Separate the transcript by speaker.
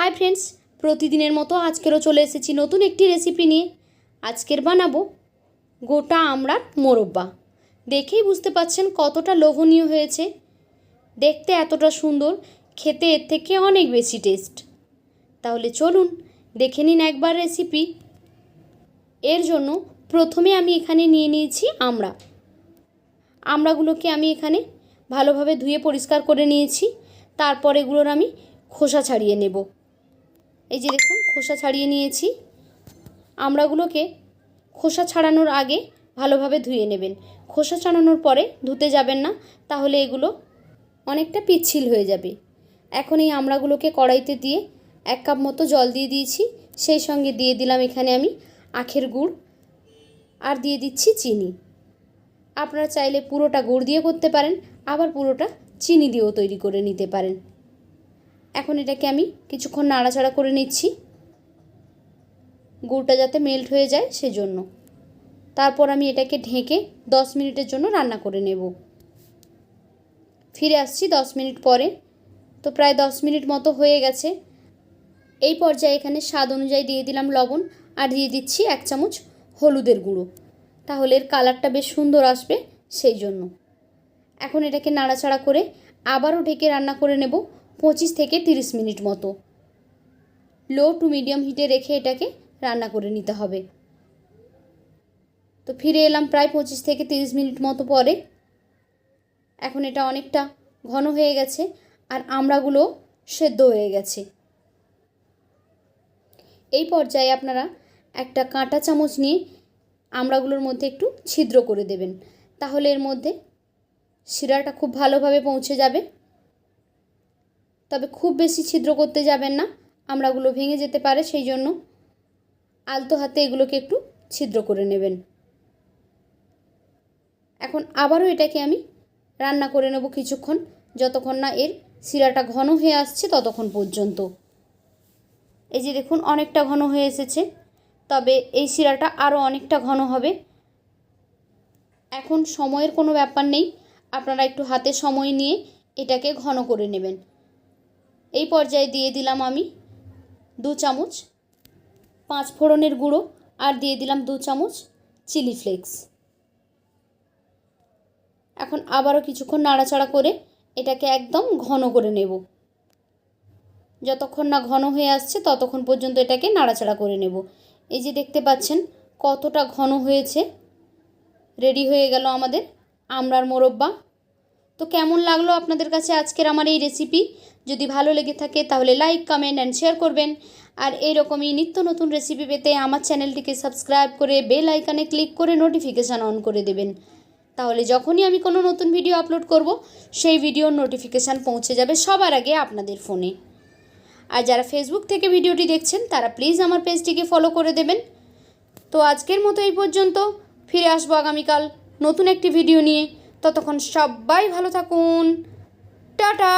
Speaker 1: Hi friends প্রতিদিনের মতো আজকেরও চলে এসেছি নতুন একটি রেসিপি নিয়ে। আজকের বানাবো গোটা আমড়ার মোরব্বা। দেখেই বুঝতে পাচ্ছেন কতটা লোভনীয় হয়েছে। দেখতে এতটা সুন্দর, খেতে এর থেকে অনেক বেশি টেস্ট তাহলে চলুন দেখে নিন একবার রেসিপি এর জন্য প্রথমে আমি এখানে নিয়ে নিয়েছি আমড়া। আমড়াগুলোকে আমি এখানে ভালোভাবে ধুয়ে পরিষ্কার করে নিয়েছি। তারপর এগুলোর আমি খোসা ছাড়িয়ে নেব। এই যে দেখুন, খোসা ছাড়িয়ে নিয়েছি। আমড়াগুলোকে খোসা ছাড়ানোর আগে ভালোভাবে ধুয়ে নেবেন। খোসা ছাড়ানোর পরে ধুতে যাবেন না, তাহলে এগুলো অনেকটা পিচ্ছিল হয়ে যাবে। এখন এই আমড়াগুলোকে কড়াইতে দিয়ে এক কাপ মতো জল দিয়ে দিয়েছি। সেই সঙ্গে দিয়ে দিলাম এখানে আমি আখের গুড় আর দিয়ে দিচ্ছি চিনি। আপনারা চাইলে পুরোটা গুড় দিয়ে করতে পারেন, আবার পুরোটা চিনি দিয়েও তৈরি করে নিতে পারেন। এখন এটাকে আমি কিছুক্ষণ নাড়াচাড়া করে নিচ্ছি। গুড়টা যাতে মেল্ট হয়ে যায় সেজন্য। তারপর আমি এটাকে ঢেকে দশ মিনিটের জন্য রান্না করে নেব। ফিরে আসছি দশ মিনিট পরে। তো প্রায় দশ মিনিট মতো হয়ে গেছে। এই পর্যায়ে এখানে স্বাদ অনুযায়ী দিয়ে দিলাম লবণ আর দিয়ে দিচ্ছি এক চামচ হলুদের গুঁড়ো। তাহলে এর কালারটা বেশ সুন্দর আসবে সেই জন্য। এখন এটাকে নাড়াচাড়া করে আবারও ঢেকে রান্না করে নেব। পঁচিশ থেকে তিরিশ মিনিট মতো। লো টু মিডিয়াম হিটে রেখে এটাকে রান্না করে নিতে হবে। তো ফিরে এলাম প্রায় পঁচিশ থেকে তিরিশ মিনিট মতো পরে। এখন এটা অনেকটা ঘন হয়ে গেছে আর আমড়াগুলো সেদ্ধ হয়ে গেছে। এই পর্যায়ে আপনারা একটা কাঁটা চামচ নিয়ে আমড়াগুলোর মধ্যে একটু ছিদ্র করে দেবেন। তাহলে এর মধ্যে শিরাটা খুব ভালোভাবে পৌঁছে যাবে। তবে খুব বেশি ছিদ্র করতে যাবেন না। আমড়াগুলো ভেঙে যেতে পারে, সেই জন্য আলতো হাতে এগুলোকে একটু ছিদ্র করে নেবেন। এখন আবারও এটাকে আমি রান্না করে নেব কিছুক্ষণ, যতক্ষণ না এর শিরাটা ঘন হয়ে আসছে ততক্ষণ পর্যন্ত। এই যে দেখুন, অনেকটা ঘন হয়ে এসেছে, তবে এই শিরাটা আরও অনেকটা ঘন হবে। এখন সময়ের কোনো ব্যাপার নেই, আপনারা একটু হাতে সময় নিয়ে এটাকে ঘন করে নেবেন। এই পর্যায়ে দিয়ে দিলাম আমি দু চামচ পাঁচ ফোড়নের গুঁড়ো আর দিয়ে দিলাম দু চামচ চিলি ফ্লেক্স। এখন আবারও কিছুক্ষণ নাড়াচাড়া করে এটাকে একদম ঘন করে নেব। যতক্ষণ না ঘন হয়ে আসছে ততক্ষণ পর্যন্ত এটাকে নাড়াচাড়া করে নেব। এই যে দেখতে পাচ্ছেন কতটা ঘন হয়েছে। রেডি হয়ে গেল আমাদের আমরার মোরব্বা। তো কেমন লাগল আপনাদের কাছে আজকের আমার এই রেসিপি? যদি ভালো লেগে থাকে তাহলে লাইক কমেন্ট অ্যান্ড শেয়ার করবেন। আর এইরকমই নিত্য নতুন রেসিপি পেতে আমার চ্যানেলটিকে সাবস্ক্রাইব করে বেল আইকনে ক্লিক করে নোটিফিকেশান অন করে দেবেন। তাহলে যখনই আমি কোনো নতুন ভিডিও আপলোড করব, সেই ভিডিওর নোটিফিকেশান পৌঁছে যাবে সবার আগে আপনাদের ফোনে আর যারা ফেসবুক থেকে ভিডিওটি দেখছেন, তারা প্লিজ আমার পেজটিকে ফলো করে দেবেন। তো আজকের মতো এই পর্যন্ত, ফিরে আসব আগামীকাল নতুন একটি ভিডিও নিয়ে। ততক্ষণ সবাই ভালো থাকুন। টাটা!